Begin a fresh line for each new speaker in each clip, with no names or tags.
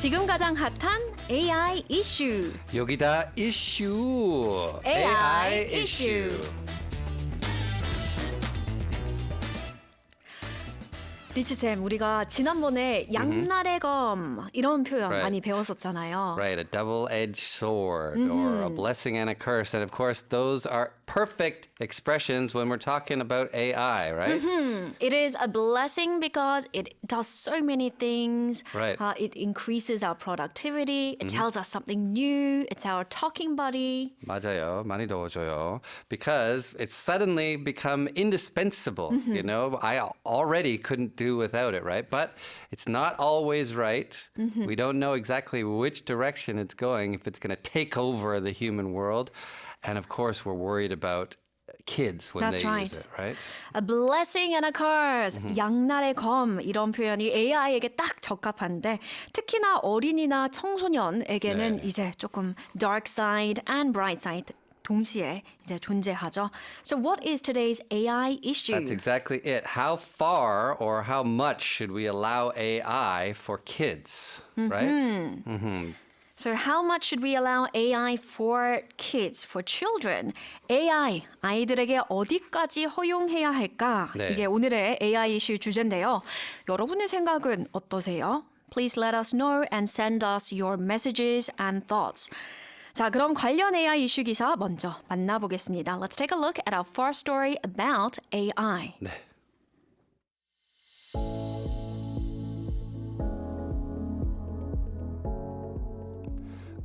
지금 가장 핫한 AI 이슈.
여기다 이슈.
AI 이슈. 리치쌤, 우리가 지난번에 양날의 검 이런 표현
Right.
많이 배웠었잖아요.
Right, a double-edged sword or a blessing and a curse. And of course, those are perfect expressions when we're talking about AI, right?
It is a blessing because it does so many things.
Right.
Uh, it increases our productivity. It tells us something new. It's our talking buddy.
맞아요. 많이 도와줘요. Because it's suddenly become indispensable, you know? I already couldn't do without it, right? But it's not always right. We don't know exactly which direction it's going, if it's going to take over the human world. And of course, we're worried about kids when
That's
they
right.
use it, right?
A blessing and a curse. 양날의 검 이런 표현이 AI에게 딱 적합한데 특히나 어린이나 청소년에게는
네.
이제 조금 dark side and bright side 동시에 이제 존재하죠. So what is today's AI issue?
That's exactly it. How far or how much should we allow AI for kids, right?
So how much should we allow AI for kids, for children? AI 아이들에게 어디까지 허용해야 할까?
네.
이게 오늘의 AI 이슈 주제인데요. 여러분의 생각은 어떠세요? Please let us know and send us your messages and thoughts. 자, 그럼 관련 AI 이슈 기사 먼저 만나보겠습니다. Let's take a look at our first story about AI.
네.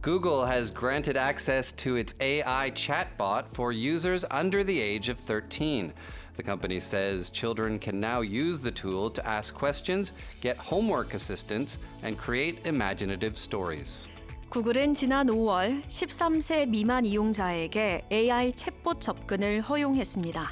Google has granted access to its AI chatbot for users under the age of 13. The company says children can now use the tool to ask questions, get homework assistance, and create imaginative stories.
구글은 지난 5월 13세 미만 이용자에게 AI 챗봇 접근을 허용했습니다.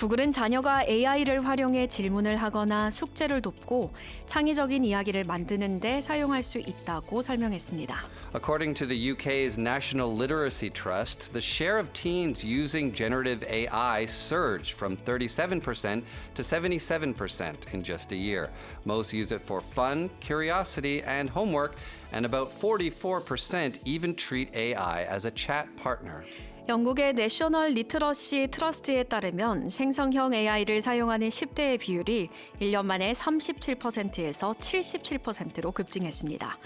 구글은 자녀가 AI를 활용해 질문을 하거나 숙제를 돕고 창의적인 이야기를 만드는 데 사용할 수 있다고 설명했습니다.
According to the UK's National Literacy Trust, the share of teens using generative AI surged from 37% to 77% in just a year. Most use it for fun, curiosity, and homework, and about 44% even treat AI as a chat partner.
영국의 내셔널 리트러시 트러스트에 따르면 생성형 AI를 사용하는 10대의 비율이 1년 만에 37%에서 77%로 급증했습니다.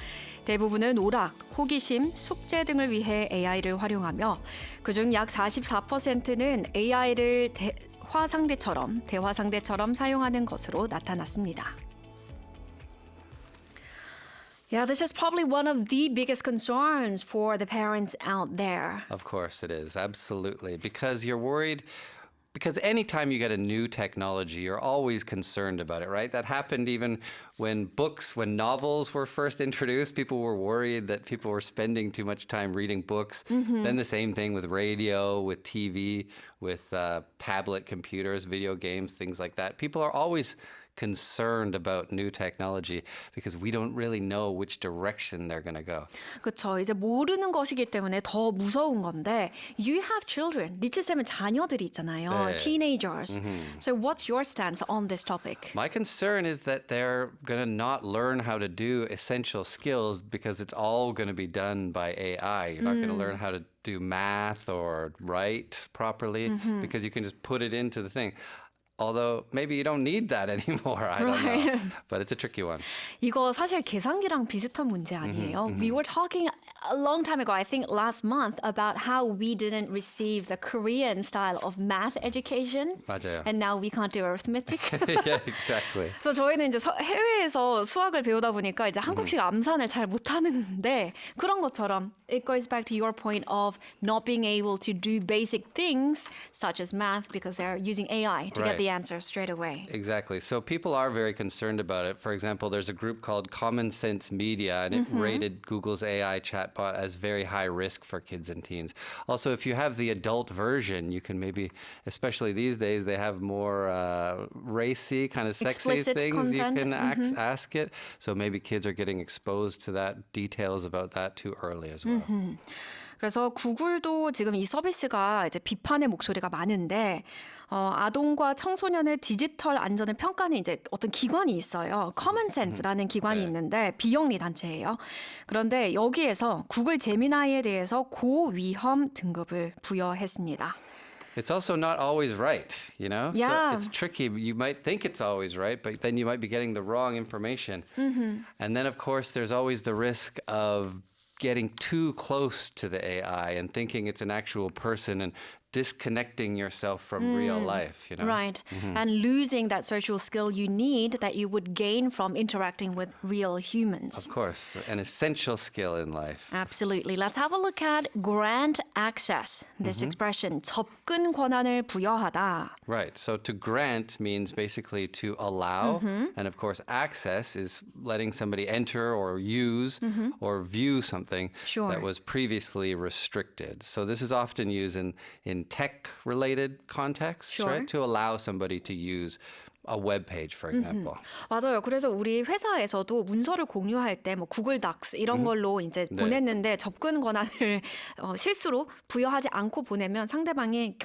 대부분은 오락, 호기심, 숙제 등을 위해 AI를 활용하며 그중 약 44%는 AI를 대화 상대처럼 대화 상대처럼 사용하는 것으로 나타났습니다. Yeah, this is probably one of the biggest concerns for the parents out there.
Of course it is, absolutely. Because you're worried. Because anytime you get a new technology, you're always concerned about it, right? That happened even when books, when novels were first introduced, people were worried that people were spending too much time reading books. Then the same thing with radio, with TV, with uh, tablet computers, video games, things like that. People are always concerned about new technology because we don't really know which direction they're going to go.
그렇죠. 이제 모르는 것이기 때문에 더 무서운 건데 you have children. 리치 쌤은 자녀들이 있잖아요.
네.
teenagers. So what's your stance on this topic?
My concern is that they're going to not learn how to do essential skills because it's all going to be done by AI. You're not going to learn how to do math or write properly because you can just put it into the thing. Although maybe you don't need that anymore. I don't know.
Right.
But it's a tricky one.
이거 사실 계산기랑 비슷한 문제 아니에요? We were talking a long time ago, I think last month, about how we didn't receive the Korean style of math education.
맞아요.
And now we can't do arithmetic.
yeah, exactly.
그래서 저희는 이제 서- 해외에서 수학을 배우다 보니까 이제 한국식 암산을 잘 못하는데 그런 것처럼 it goes back to your point of not being able to do basic things such as math because they're using AI to get
Right.
the answer straight away.
Exactly. So people are very concerned about it. For example, there's a group called Common Sense Media, and it rated Google's AI chatbot as very high risk for kids and teens. Also, if you have the adult version, you can maybe, especially these days, they have more uh, racy, kind of sexy
Explicit
things
content.
you can ax- ask it. So maybe kids are getting exposed to that details about that too early as well.
그래서 구글도 지금 이 서비스가 이제 비판의 목소리가 많은데 어, 아동과 청소년의 디지털 안전을 평가하는 이제 어떤 기관이 있어요. Sense라는 기관이
네.
있는데 비영리 단체예요. 그런데 여기에서 구글 제미나이에 대해서 고위험 등급을 부여했습니다.
It's also not always right, you know?
Yeah.
So it's tricky. You might think it's always right, but then you might be getting the wrong information. And then, of course, there's always the risk of getting too close to the AI and thinking it's an actual person and disconnecting yourself from real life, you know?
Right. And losing that social skill you need that you would gain from interacting with real humans.
Of course, an essential skill in life.
Absolutely. Let's have a look at grant access. This expression, 접근 권한을 부여하다.
Right. So to grant means basically to allow. And of course, access is letting somebody enter or use or view something
Sure.
that was previously restricted. So this is often used in, in tech related contexts,
Sure.
right? To allow somebody to use a web page, for example.
맞아요. 그래서 우리 회사에서도 문서를 공유할 때 뭐 구글 닥스 이런 걸로 이제
네.
보냈는데 접근 권한을 어, 실수로 부여하지 않고 보내면 상대방이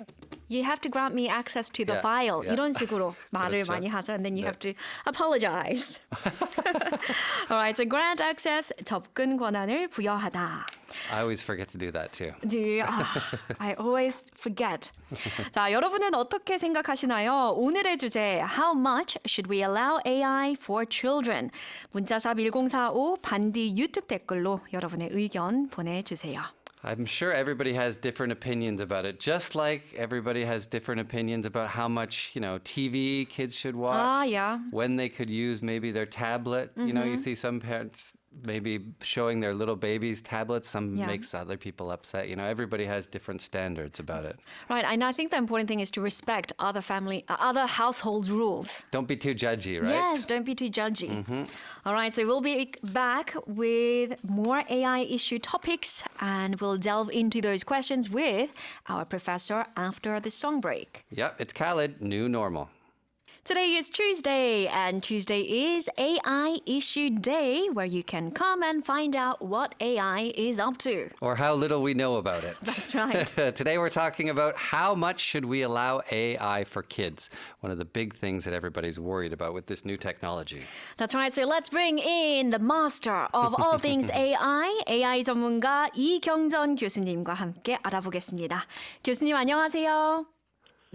You have to grant me access to the
Yeah,
file
yeah.
이런 식으로 말을
그렇죠.
많이 하죠. And then you
네.
have to apologize. Alright, so grant access 접근 권한을 부여하다.
I always forget to do that too.
네, 아, I always forget. 자, 여러분은 어떻게 생각하시나요? 오늘의 주제 How much should we allow AI for children? 문자샵 1045 반디 유튜브 댓글로 여러분의 의견 보내주세요.
I'm sure everybody has different opinions about it, just like everybody has different opinions about how much, you know, TV kids should watch.
Ah, yeah.
When they could use maybe their tablet. You know, you see some parents maybe showing their little babies tablets. Some
Yeah.
makes other people upset. You know, everybody has different standards about it.
Right, and I think the important thing is to respect other family, uh, other households' rules.
Don't be too judgy, right?
Yes, don't be too judgy. All right, so we'll be back with more AI issue topics and we'll delve into those questions with our professor after the song break.
Yep, it's Khaled, new normal.
Today is Tuesday, and Tuesday is AI Issue Day, where you can come and find out what AI is up to.
Or how little we know about it.
That's right.
Today we're talking about how much should we allow AI for kids? One of the big things that everybody's worried about with this new technology.
That's right. So let's bring in the master of all things AI, AI 전문가 이경전 교수님과 함께 알아보겠습니다. 교수님 안녕하세요.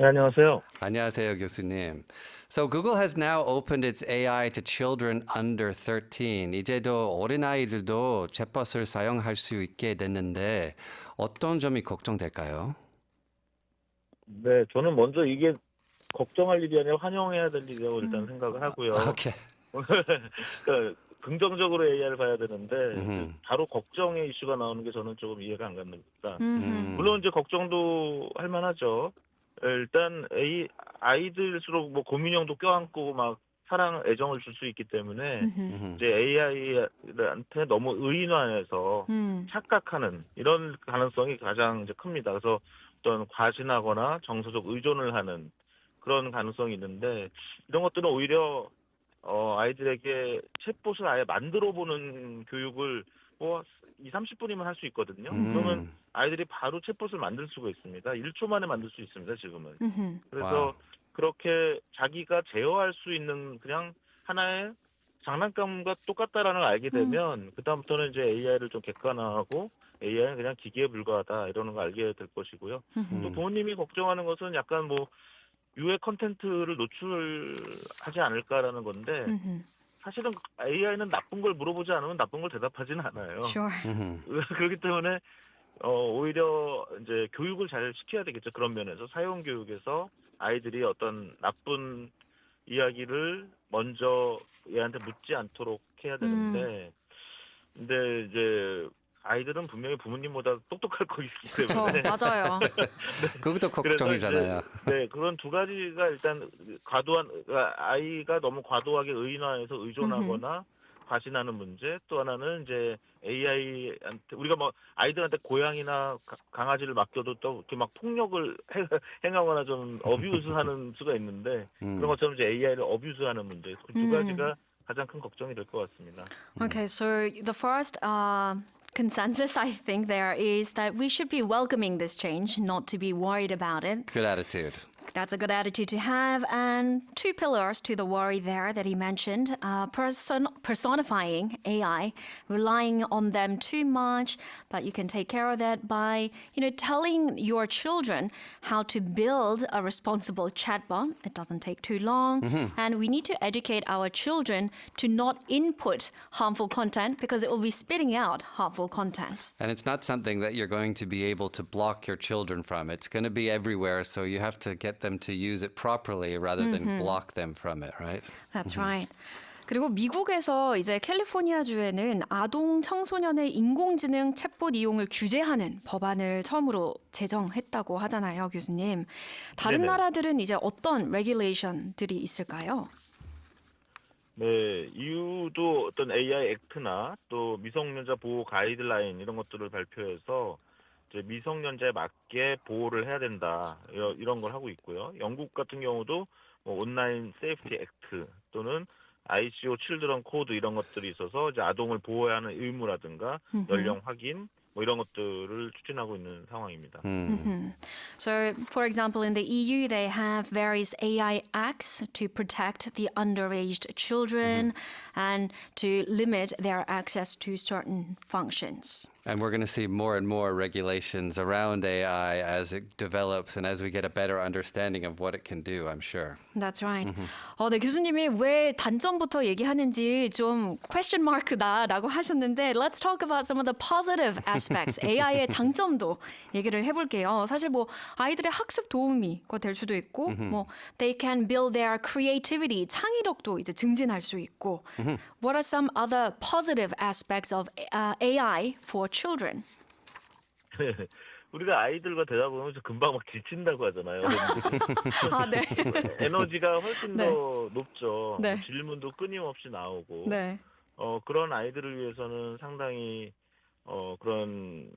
네, 안녕하세요.
안녕하세요, 교수님. So Google has now opened its AI to children under 13. 이제도 어린아이들도 챗봇을 사용할 수 있게 됐는데 어떤 점이 걱정될까요?
네, 저는 먼저 이게 걱정할 일이 아니라 환영해야 될 일이라고 일단 생각을 하고요.
오케이.
그러니까 긍정적으로 AI를 봐야 되는데
음흠.
바로 걱정의 이슈가 나오는 게 저는 조금 이해가 안 갑니다.
음.
물론 이제 걱정도 할 만하죠. 일단 A, 아이들일수록 뭐 고민형도 껴안고 막 사랑, 애정을 줄 수 있기 때문에
음흠.
이제 AI한테 너무 의인화해서
음,
착각하는 이런 가능성이 가장 이제 큽니다. 그래서 어떤 과신하거나 정서적 의존을 하는 그런 가능성이 있는데 이런 것들은 오히려 어 아이들에게 챗봇을 아예 만들어 보는 교육을 뭐 2, 30분이면 할 수 있거든요.
음.
그러면 아이들이 바로 챗봇을 만들 수가 있습니다. 1초 만에 만들 수 있습니다, 지금은.
음흠.
그래서
와우.
그렇게 자기가 제어할 수 있는 그냥 하나의 장난감과 똑같다라는 걸 알게 되면 그다음부터는 이제 AI를 좀 객관화하고 AI는 그냥 기계에 불과하다 이러는 걸 알게 될 것이고요.
음흠.
또 부모님이 걱정하는 것은 약간 뭐 유해 컨텐츠를 노출하지 않을까라는 건데
음흠.
사실은 AI는 나쁜 걸 물어보지 않으면 나쁜 걸 대답하지는 않아요.
Sure.
그렇기 때문에 어 오히려 이제 교육을 잘 시켜야 되겠죠. 그런 면에서 사용 교육에서 아이들이 어떤 나쁜 이야기를 먼저 얘한테 묻지 않도록 해야 되는데 근데 이제 아이들은 분명히 부모님보다 똑똑할 거 있기
그렇죠.
때문에
맞아요.
그것도
그래서
걱정이잖아요.
이제, 네, 그런 두 가지가 일단 과도한 그러니까 아이가 너무 과도하게 의인화해서 의존하거나 과신하는 문제. 또 하나는 이제 AI한테 우리가 뭐 아이들한테 고양이나 가- 강아지를 맡겨도 또 이렇게 막 폭력을 해- 행하거나 좀 어뷰스하는 수가 있는데
음.
그런 것처럼 이제 AI를 어뷰스하는 문제. 그두
음.
가지가 가장 큰 걱정이 될 것 같습니다.
Okay, so the first uh, consensus I think there is that we should be welcoming this change, not to be worried about it.
Good attitude.
That's a good attitude to have. And two pillars to the worry there that he mentioned uh, person, personifying AI, relying on them too much. But you can take care of that by, you know, telling your children how to build a responsible chatbot. It doesn't take too long. And we need to educate our children to not input harmful content because it will be spitting out harmful content.
And it's not something that you're going to be able to block your children from. It's going to be everywhere, so you have to get them to use it properly rather than block them from it, right?
That's right. 그리고 미국에서 이제 캘리포니아 주에는 아동 청소년의 인공지능 챗봇 이용을 규제하는 법안을 처음으로 제정했다고 하잖아요, 교수님. 다른
네네.
나라들은 이제 어떤 레귤레이션들이 있을까요?
네, 이유도 어떤 AI 액트나 또 미성년자 보호 가이드라인 이런 것들을 발표해서 미성년자에 맞게 보호를 해야 된다 이런, 걸 하고 있고요. 영국 같은 경우도 뭐 온라인 세이프티 액트 또는 ICO 칠드런 코드 이런 것들이 있어서 이제 아동을 보호해야 하는 의무라든가 연령 확인 뭐 이런 것들을 추진하고 있는 상황입니다.
Mhm. So, for example, in the EU, they have various AI acts to protect the underage children and to limit their access to certain functions.
And we're going to see more and more regulations around AI as it develops and as we get a better understanding of what it can do, I'm sure.
That's right. 어, 네, 교수님이 왜 단점부터 얘기하는지 좀 question mark다라고 하셨는데 let's talk about some of the positive aspects. AI의 장점도 얘기를 해볼게요. 사실 뭐 아이들의 학습 도우미가 될 수도 있고 뭐 they can build their creativity, 창의력도 이제 증진할 수 있고 what are some other positive aspects of uh, AI for children?
우리가 아이들과 대화 보면 금방 막 지친다고 하잖아요.
아, 네.
에너지가 훨씬
네.
더 높죠.
네.
질문도 끊임없이 나오고
네.
어, 그런 아이들을 위해서는 상당히 어, 그런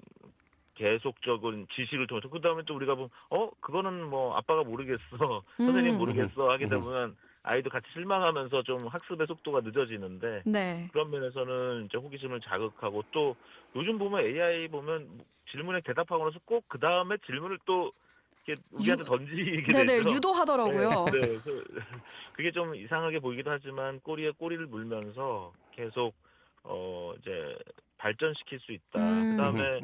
계속적인 지식을 통해서 그다음에 또 우리가 보면 어 그거는 뭐 아빠가 모르겠어 선생님
음.
모르겠어 하게 되면 아이도 같이 실망하면서 좀 학습의 속도가 늦어지는데
네.
그런 면에서는 이제 호기심을 자극하고 또 요즘 보면 AI 보면 질문에 대답하고 나서 꼭 그 다음에 질문을 또 이렇게 우리한테 던지게
네네,
되죠.
유도하더라고요.
네, 네. 그래서 그게 좀 이상하게 보이기도 하지만 꼬리에 꼬리를 물면서 계속 어 이제 발전시킬 수 있다.
음.
그다음에.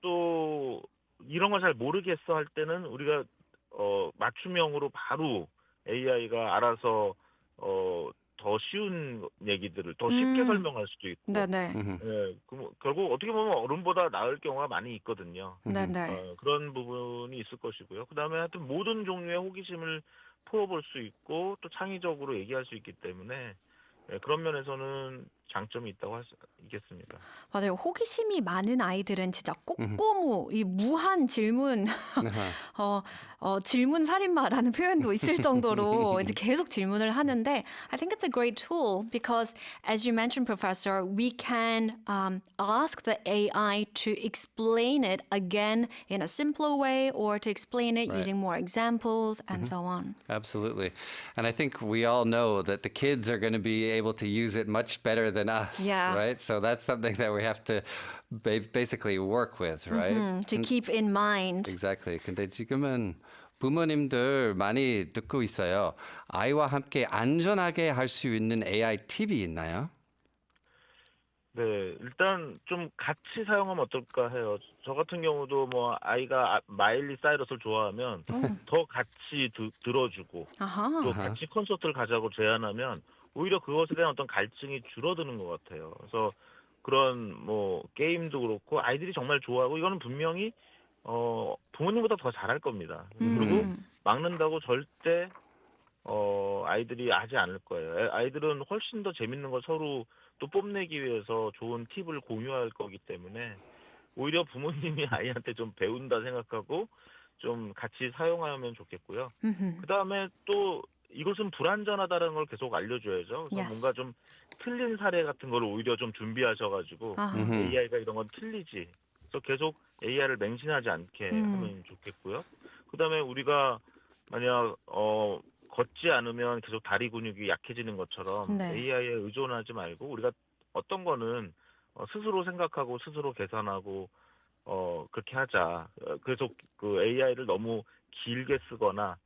또 이런 걸 잘 모르겠어 할 때는 우리가 어 맞춤형으로 바로 AI가 알아서 어 더 쉬운 얘기들을 더 쉽게
음.
설명할 수도 있고.
네네.
Mhm.
예, 그 뭐, 결국 어떻게 보면 어른보다 나을 경우가 많이 있거든요.
네네.
어, 그런 부분이 있을 것이고요. 그 다음에 하여튼 모든 종류의 호기심을 풀어볼 수 있고 또 창의적으로 얘기할 수 있기 때문에 예, 그런 면에서는 장점이 있다고 할 수 있겠습니다.
맞아요. 호기심이 많은 아이들은 진짜 꼬꼬무, 이 무한 질문, 어, 어, 질문 살인마라는 표현도 있을 정도로 이제 계속 질문을 하는데 I think it's a great tool because as you mentioned, Professor, we can um, ask the AI to explain it again in a simpler way or to explain it
Right.
using more examples and so on.
Absolutely. And I think we all know that the kids are going to be able to use it much better than us,
Yeah.
right? So that's something that we have to ba- basically work with, right?
Mm, to keep in mind.
Exactly. 근데 지금은 부모님들 많이 듣고 있어요. 아이와 함께 안전하게 할 수 있는 AI 팁이 있나요?
네, 일단 좀 같이 사용하면 어떨까 해요. 저 같은 경우도 뭐 아이가 아- 마일리 사이러스를 좋아하면 더 같이 드- 들어주고
아하.
또 같이 콘서트를 가자고 제안하면 오히려 그것에 대한 어떤 갈증이 줄어드는 것 같아요. 그래서 그런 뭐 게임도 그렇고 아이들이 정말 좋아하고 이거는 분명히 어 부모님보다 더 잘할 겁니다. 그리고
음.
막는다고 절대 어 아이들이 하지 않을 거예요. 애- 아이들은 훨씬 더 재밌는 걸 서로 또 뽐내기 위해서 좋은 팁을 공유할 거기 때문에 오히려 부모님이 아이한테 좀 배운다 생각하고 좀 같이 사용하면 좋겠고요. 그 다음에 또 이것은 불안전하다는 걸 계속 알려줘야죠. 그래서
Yes.
뭔가 좀 틀린 사례 같은 걸 오히려 좀 준비하셔가지고
아하.
음.
AI가 이런 건 틀리지. 그래서 계속 AI를 맹신하지 않게
음.
하면 좋겠고요. 그 다음에 우리가 만약 어 걷지 않으면 계속 다리 근육이 약해지는 것처럼
네.
AI에 의존하지 말고 우리가 어떤 거는 어, 스스로 생각하고 스스로 계산하고 어 그렇게 하자. 어, 그래서 그 AI를 너무 길게 쓰거나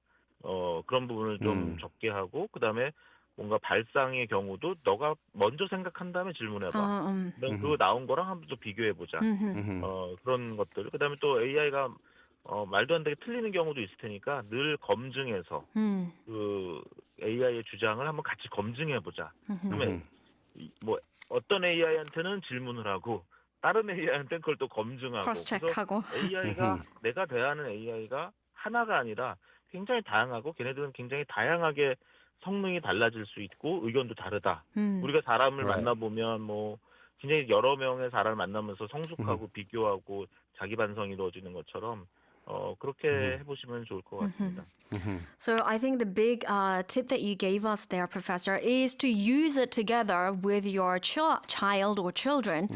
어 그런 부분을 좀
음.
적게 하고 그다음에 뭔가 발상의 경우도 너가 먼저 생각한 다음에 질문해봐.
아, 음.
그다음 그거 나온 거랑 한번 또 비교해 보자.
음흠.
어 그런 것들. 그다음에 또 AI가 어 말도 안 되게 틀리는 경우도 있을 테니까 늘 검증해서
음.
그 AI의 주장을 한번 같이 검증해 보자.
음흠.
그러면 뭐 어떤 AI한테는 질문을 하고 다른 AI한테는 그걸 또 검증하고
크로스 체크하고.
AI가 내가 대하는 AI가 하나가 아니라 굉장히 다양하고 걔네들은 굉장히 다양하게 성능이 달라질 수 있고 의견도 다르다.
음.
우리가 사람을
Right.
만나보면 뭐 굉장히 여러 명의 사람을 만나면서 성숙하고 비교하고 자기 반성이 이루어지는 것처럼 어 그렇게 해보시면 좋을 것 같습니다.
Mhm.
So I think the big uh, tip that you gave us there, Professor, is to use it together with your chil- child or children,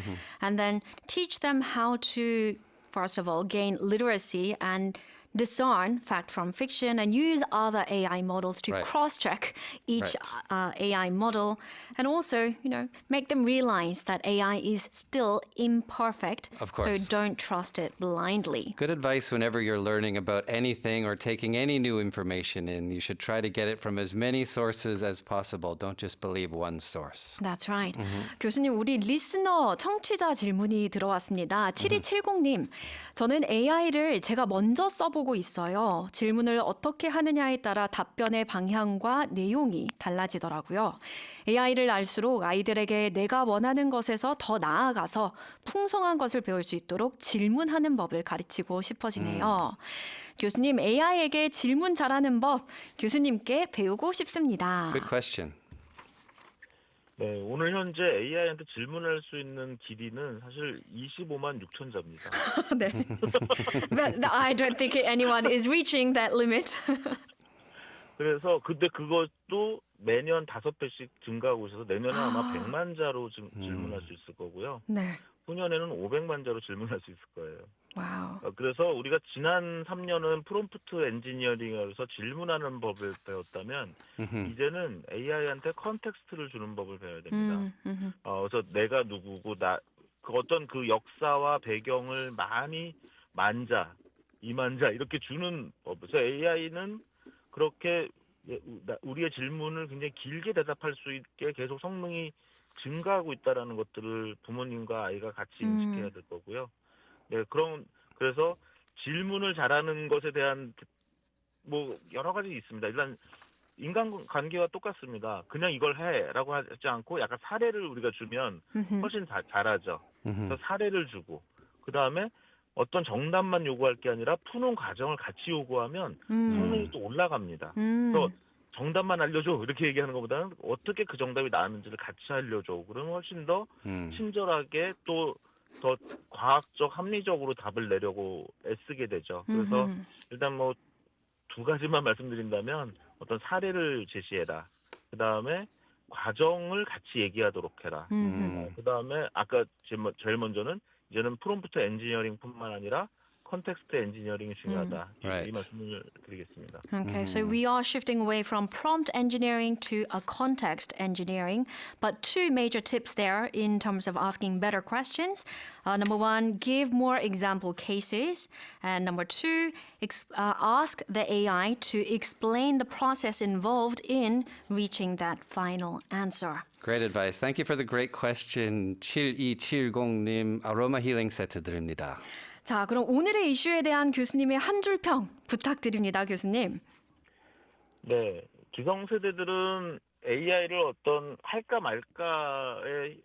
and then teach them how to, first of all, gain literacy and discern fact from fiction, and use other AI models to
Right.
cross-check each
Right.
uh, AI model, and also, you know, make them realize that AI is still imperfect.
Of
So
course.
don't trust it blindly.
Good advice whenever you're learning about anything or taking any new information in. You should try to get it from as many sources as possible. Don't just believe one source.
That's right. 교수님, 우리 리스너 청취자 질문이 들어왔습니다. 7270님, 저는 AI를 제가 먼저 써보 고 있어요. 질문을 어떻게 하느냐에 따라 답변의 방향과 내용이 달라지더라고요. AI를 알수록 아이들에게 내가 원하는 것에서 더 나아가서 풍성한 것을 배울 수 있도록 질문하는 법을 가르치고 싶어지네요. 교수님, AI에게 질문 잘하는 법 교수님께 배우고 싶습니다.
Good question.
네, 오늘 현재 AI한테 질문할 수 있는 길이는 사실 25만 6천 자입니다.
네. But I don't think anyone is reaching that limit.
그래서 근데 그것도 매년 다섯 배씩 증가하고 있어서 내년에 아마 100만 자로 질- 질문할 수 있을 거고요.
네.
후년에는 500만 자로 질문할 수 있을 거예요.
와우.
어, 그래서 우리가 지난 3년은 프롬프트 엔지니어링에서 질문하는 법을 배웠다면
Mhm.
이제는 AI한테 컨텍스트를 주는 법을 배워야 됩니다.
음, 음,
어, 그래서 내가 누구고 나 그 어떤 그 역사와 배경을 많이 만자, 이만자 이렇게 주는 법. 그래서 AI는 그렇게 예, 우- 우리의 질문을 굉장히 길게 대답할 수 있게 계속 성능이 증가하고 있다라는 것들을 부모님과 아이가 같이
음.
인식해야 될 거고요. 네, 그런 그래서 질문을 잘하는 것에 대한 뭐 여러 가지 있습니다. 일단 인간관계와 똑같습니다. 그냥 이걸 해라고 하지 않고 약간 사례를 우리가 주면
음,
훨씬 다, 잘하죠. 그래서 사례를 주고 그 다음에 어떤 정답만 요구할 게 아니라 푸는 과정을 같이 요구하면
음,
성능이 또 올라갑니다.
음,
또 정답만 알려줘 이렇게 얘기하는 것보다는 어떻게 그 정답이 나왔는지를 같이 알려줘. 그러면 훨씬 더
Mm.
친절하게 또 더 과학적 합리적으로 답을 내려고 애쓰게 되죠. 그래서
음,
일단 뭐 두 가지만 말씀드린다면 어떤 사례를 제시해라. 그 다음에 과정을 같이 얘기하도록 해라.
음,
그 다음에 아까 제일 먼저는 이제는 프롬프트 엔지니어링뿐만 아니라 컨텍스트 엔지니어링이 중요하다. 이-
Right.
이 말씀을 드리겠습니다.
Okay, so we are shifting away from prompt engineering to a context engineering. But two major tips there in terms of asking better questions. Uh, number one, give more example cases. And number two, ex- uh, ask the AI to explain the process involved in reaching that final answer.
Great advice. Thank you for the great question. 7270님 아로마 힐링 세트 드립니다.
자, 그럼 오늘의 이슈에 대한 교수님의 한 줄 평 부탁드립니다, 교수님.
네, 기성 세대들은 AI를 어떤 할까 말까의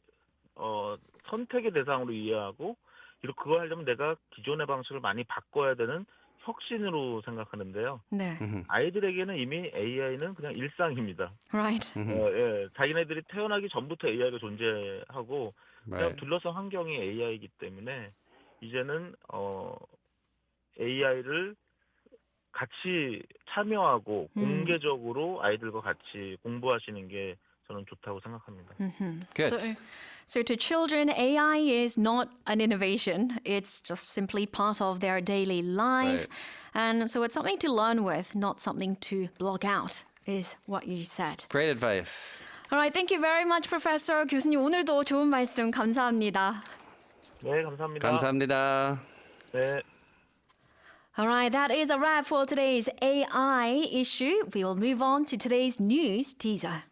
어, 선택의 대상으로 이해하고 그리고 그거 하려면 내가 기존의 방식을 많이 바꿔야 되는 혁신으로 생각하는데요.
네,
아이들에게는 이미 AI는 그냥 일상입니다.
right.
어, 예, 자기네들이 태어나기 전부터 AI가 존재하고 그냥
Right.
둘러싼 환경이 AI이기 때문에 이제는 어, AI를 같이 참여하고
음.
공개적으로 아이들과 같이 공부하시는 게 저는 좋다고 생각합니다.
Good.
So, so to children, AI is not an innovation. It's just simply part of their daily life. And so it's something to learn with, not something to block out, is what you said.
Great advice.
Alright, thank you very much, Professor. 교수님 오늘도 좋은 말씀 감사합니다.
네, 감사합니다.
감사합니다.
네.
Alright, that is a wrap for today's AI issue. We will move on to today's news teaser.